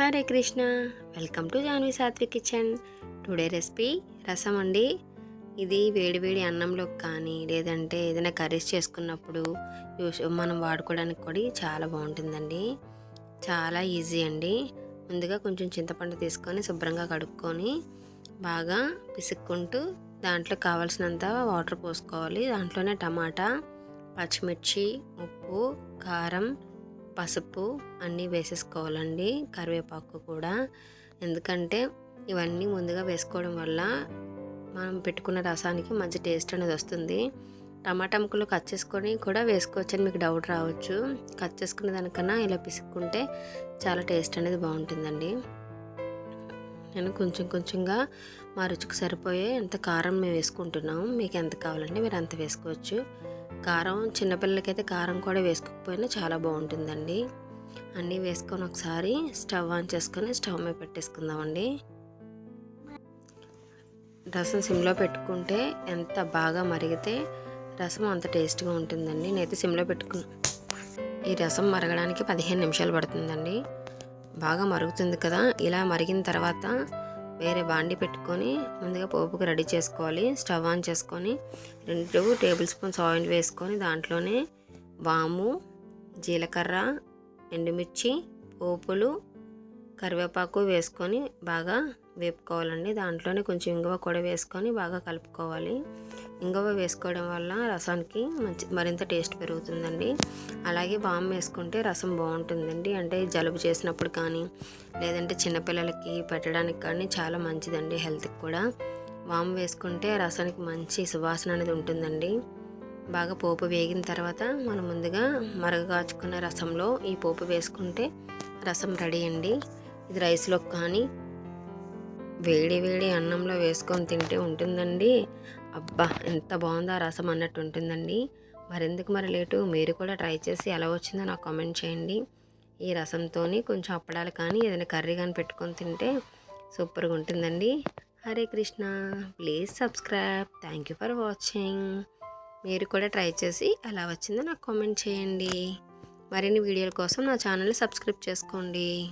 Hare Krishna. Welcome to Janvi Satvik kitchen today recipe rasam అండి. ఇది వేడివేడి అన్నంలోకి కానీ లేదంటే ఏదైనా కర్రీస్ చేసుకున్నప్పుడు యూస్ మనం వాడుకోవడానికి కూడా చాలా బాగుంటుందండి. చాలా ఈజీ అండి. ముందుగా కొంచెం చింతపండు తీసుకొని శుభ్రంగా కడుక్కొని బాగా పిసుక్కుంటూ దాంట్లో కావాల్సినంత వాటర్ పోసుకోవాలి. దాంట్లోనే టమాటా పచ్చిమిర్చి ఉప్పు కారం పసుపు అన్నీ వేసేసుకోవాలండి కరివేపాకు కూడా. ఎందుకంటే ఇవన్నీ ముందుగా వేసుకోవడం వల్ల మనం పెట్టుకున్న రసానికి మంచి టేస్ట్ అనేది వస్తుంది. టమాటా ముక్కలు కట్ చేసుకొని కూడా వేసుకోవచ్చు అని మీకు డౌట్ రావచ్చు. కట్ చేసుకునే దానికన్నా ఇలా పిసుక్కుంటే చాలా టేస్ట్ అనేది బాగుంటుందండి. నేను కొంచెం కొంచెంగా మా రుచికి సరిపోయే ఎంత కారం మేము వేసుకుంటున్నాము. మీకు ఎంత కావాలంటే మీరు అంత వేసుకోవచ్చు. కారం చిన్నపిల్లలకైతే కారం కూడా వేసుకోకపోయినా చాలా బాగుంటుందండి. అన్నీ వేసుకొని ఒకసారి స్టవ్ ఆన్ చేసుకొని స్టవ్ మీద పెట్టేసుకుందామండి. రసం సిమ్లో పెట్టుకుంటే ఎంత బాగా మరిగితే రసం అంత టేస్ట్గా ఉంటుందండి. నేనైతే సిమ్లో పెట్టుకున్నా. ఈ రసం మరగడానికి పదిహేను నిమిషాలు పడుతుందండి. బాగా మరుగుతుంది కదా. ఇలా మరిగిన తర్వాత వేరే బాండి పెట్టుకొని ముందుగా పోపుకి రెడీ చేసుకోవాలి. స్టవ్ ఆన్ చేసుకొని రెండు టేబుల్ స్పూన్స్ ఆయిల్ వేసుకొని దాంట్లోనే వాము జీలకర్ర ఎండుమిర్చి పోపులు కరివేపాకు వేసుకొని బాగా వేపుకోవాలండి. దాంట్లోనే కొంచెం ఇంగువ కూడా వేసుకొని బాగా కలుపుకోవాలి. ఇంగువ వేసుకోవడం వల్ల రసానికి మంచి మరింత టేస్ట్ పెరుగుతుందండి. అలాగే వామ్ వేసుకుంటే రసం బాగుంటుందండి. అంటే జలుబు చేసినప్పుడు కానీ లేదంటే చిన్నపిల్లలకి పెట్టడానికి కానీ చాలా మంచిదండి హెల్త్కి కూడా. వామ్ వేసుకుంటే రసానికి మంచి సువాసన అనేది ఉంటుందండి. బాగా పోపు వేగిన తర్వాత మనం ముందుగా మరగగాచుకున్న రసంలో ఈ పోపు వేసుకుంటే రసం రెడీ అండి. ఇది రైస్లో కానీ వేడి వేడి అన్నంలో వేసుకొని తింటే ఉంటుందండి. అబ్బా ఎంత బాగుందో ఆ రసం అన్నట్టు ఉంటుందండి. మరెందుకు మరి లేటు? మీరు కూడా ట్రై చేసి ఎలా వచ్చిందో నాకు కామెంట్ చేయండి. ఈ రసంతో కొంచెం అప్పడాలు కానీ ఏదైనా కర్రీ కానీ పెట్టుకొని తింటే సూపర్గా ఉంటుందండి. Hare Krishna. Please subscribe. Thank you for watching. మీరు కూడా ట్రై చేసి ఎలా వచ్చిందో నాకు కామెంట్ చేయండి. మరిన్ని వీడియోల కోసం నా ఛానల్ సబ్స్క్రైబ్ చేసుకోండి.